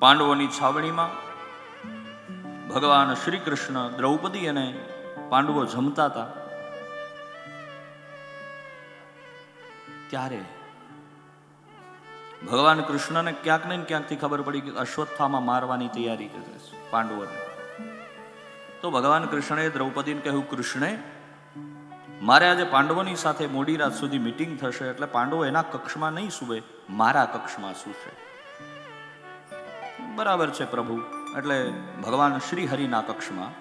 પાંડવોની છાવણીમાં ભગવાન શ્રી કૃષ્ણ દ્રૌપદી અને પાંડવો જમતા હતા. ત્યારે ભગવાન કૃષ્ણને ક્યાંક ને ક્યાંકથી ખબર પડી કે અશ્વત્થામાં મારવાની તૈયારી કરે છે પાંડવોને. તો ભગવાન કૃષ્ણએ દ્રૌપદીને કહ્યું, કૃષ્ણે, મારે આજે પાંડવોની સાથે મોડી રાત સુધી મિટિંગ થશે એટલે પાંડવો એના કક્ષમાં નહીં સુવે, મારા કક્ષમાં સૂશે. બરાબર છે પ્રભુ. એટલે ભગવાન શ્રી હરિના કક્ષમાં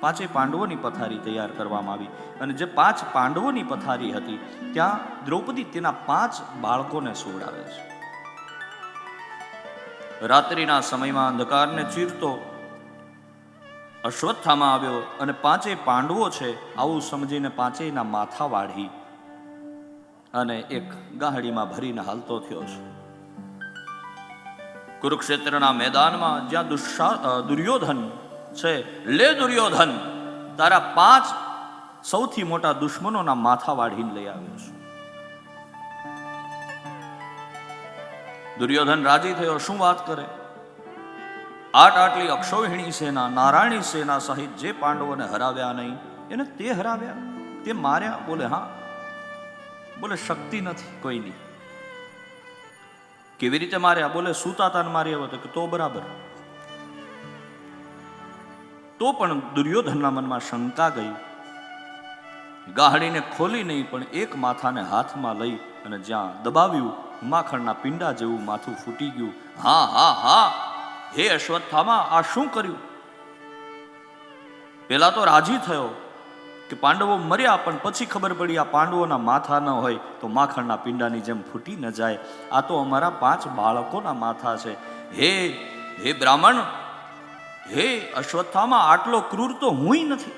પાંચે પાંડવોની પથારી તૈયાર કરવામાં આવી. અને જે પાંચ પાંડવોની પથારી હતી, ત્યાં દ્રૌપદી તેના પાંચ બાળકોને સોડાવે છે. રાત્રિના સમયમાં અંધકારને ચીરતો અશ્વત્થામાં આવ્યો અને પાંચેય પાંડવો છે, આવું સમજીને પાંચેયના માથા વાઢી અને એક ગાહડીમાં ભરીને હાલતો થયો છે. કુરુક્ષેત્રના મેદાનમાં જ્યાં દુષ્સા દુર્યોધન છે, લે દુર્યોધન, તારા પાંચ સૌથી મોટા દુશ્મનોના માથા વાઢીને લઈ આવ્યો છું. દુર્યોધન રાજી થયો, શું વાત કરે? આટ આટલી અક્ષોહિણી સેના, નારાયણી સેના સહિત જે પાંડવોને હરાવ્યા નહીં, એને તે હરાવ્યા? તે માર્યા? બોલે, હા. બોલે, શક્તિ નથી કોઈની કેવી રીતે માર્યા બોલે સુતાતાને માર્યા હતો કે, તો બરાબર. તો પણ દુર્યોધનના મનમાં શંકા ગઈ. ગાહડીને ખોલી નહીં, પણ એક માથાને હાથમાં લઈ અને જ્યાં દબાવ્યું, માખણના પિંડા જેવું માથું ફૂટી ગયું. હા હા હા. હે અશ્વત્થામા, આ શું કર્યું? પેલા તો રાજી થયો. કે પાંડવો મર્યા પણ પછી ખબર પડી આ પાંડવોના માથા ન હોય તો માખણના પિંડાની જેમ ફૂટી ન જાય. આ તો અમારા પાંચ બાળકોના માથા છે. હે હે બ્રાહ્મણ, હે અશ્વત્થામાં, આટલો ક્રૂર તો હું નથી.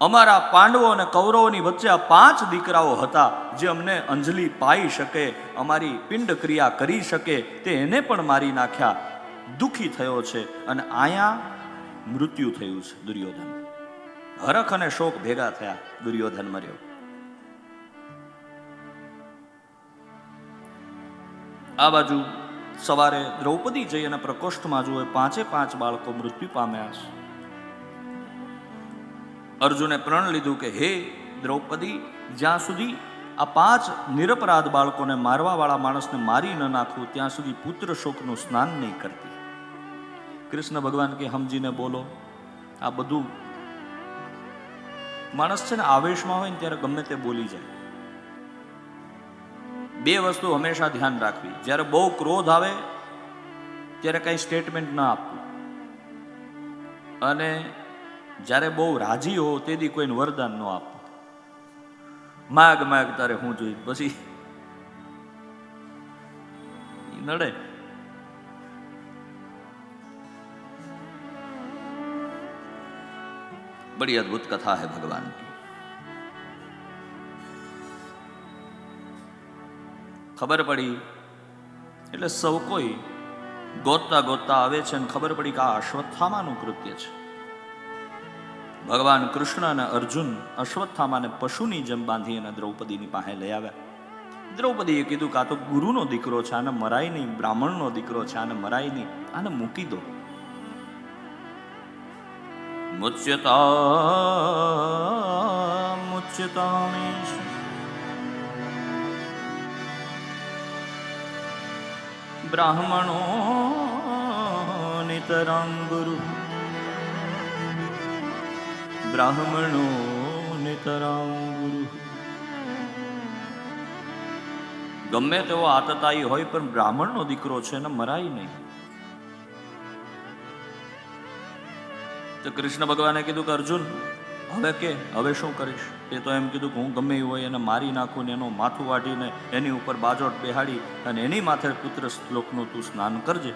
અમારા પાંડવો અને કૌરવોની વચ્ચે આ પાંચ દીકરાઓ હતા જે અમને અંજલિ પાઈ શકે, અમારી પિંડ ક્રિયા કરી શકે, તે એને પણ મારી નાખ્યા. દુઃખી થયો છે અને આયા મૃત્યુ થયું છે, દુર્યોધન. હરખ અને શોક ભેગા થયા. દુર્યોધન મર્યો. આ બાજુ સવારે દ્રૌપદી જઈ અને પ્રકોષ્ઠમાં જુએ પાંચે પાંચ બાળકો મૃત્યુ પામ્યા છે. અર્જુને પ્રણ લીધું કે, હે દ્રૌપદી, જ્યાં સુધી આ પાંચ નિરપરાધ બાળકોને મારવાવાળા માણસને મારી ન નાખું, ત્યાં સુધી પુત્ર શોકનું સ્નાન નહીં કરતી. કૃષ્ણ ભગવાન કે સમજીને બોલો, આ બધું માણસ છે ને આવેશમાં હોય ને ત્યારે ગમે તે બોલી જાય. બે વસ્તુ હંમેશા ધ્યાન રાખવી. જ્યારે બહુ ક્રોધ આવે, ત્યારે કઈ સ્ટેટમેન્ટ ના આપવું. અને જ્યારે બહુ રાજી હો, તેથી કોઈને વરદાન ન આપવું. માગ માગ તારે હું જોઈ, પછી નડે. बड़ी अद्भुत कथा है भगवान की ખબર પડી એટલે સૌ કોઈ ગોતતા ગોતતા આવે છે અને ખબર પડી કે આ અશ્વત્થામાનું કૃત્ય છે ભગવાન કૃષ્ણ અને અર્જુન અશ્વત્થામાને પશુની જેમ બાંધી અને દ્રૌપદીની પાસે લઈ આવ્યા દ્રૌપદીએ કીધું કે આ તો ગુરુનો દીકરો છે આને મરાય નહીં બ્રાહ્મણનો દીકરો છે આને મરાય નહીં આને મૂકી દો મુચ્યતા મુચ્યતામીશ બ્રાહ્મણો નિતરામ ગુરુ બ્રાહ્મણો નિતરામ ગુરુ ગમે તેવો આતતાઈ હોય પણ બ્રાહ્મણનો દીકરો છે ને મરાય નહીં તો કૃષ્ણ ભગવાને કીધું કે અર્જુન, હવે કે, હવે શું કરીશ? એ તો એમ કીધું કે હું ગમે એ હોય એને મારી નાખું ને એનું માથું વાઢીને એની ઉપર બાજોટ બેહાડી અને એની માથે પુત્ર શ્લોકનું તું સ્નાન કરજે.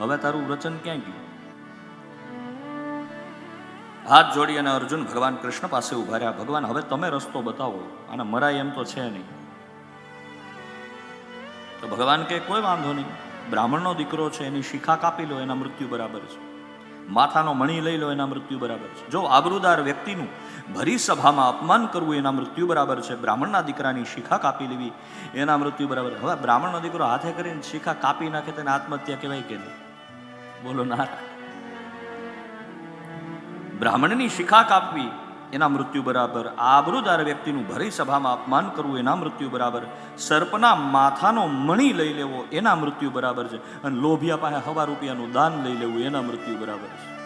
હવે તારું વચન ક્યાં ગયું? હાથ જોડી અને અર્જુન ભગવાન કૃષ્ણ પાસે ઊભા રહ્યા. ભગવાન, હવે તમે રસ્તો બતાવો. અને મરાય એમ તો છે નહીં. તો ભગવાન કે, કોઈ વાંધો નહીં. બ્રાહ્મણનો દીકરો છે, એની શિખા કાપી લો, એના મૃત્યુ બરાબર છે. માથાનો મણી લઈ લો, એના મૃત્યુ બરાબર છે. જો આબરૂદાર વ્યક્તિનું ભરી સભામાં અપમાન કરવું, એના મૃત્યુ બરાબર છે. બ્રાહ્મણના દીકરાની શિખા કાપી લેવી, એના મૃત્યુ બરાબર હવે બ્રાહ્મણનો દીકરો હાથે કરીને શિખા કાપી નાખે તેને આત્મહત્યા કહેવાય કે બોલો ના બ્રાહ્મણની શિખા કાપવી એના મૃત્યુ બરાબર આબરૂદાર વ્યક્તિનું ભરી સભામાં અપમાન કરવું એના મૃત્યુ બરાબર, સર્પના માથાનો મણી લઈ લેવો એના મૃત્યુ બરાબર છે, અને લોભિયા પાસે હવા રૂપિયાનું દાન લઈ લેવું એના મૃત્યુ બરાબર છે.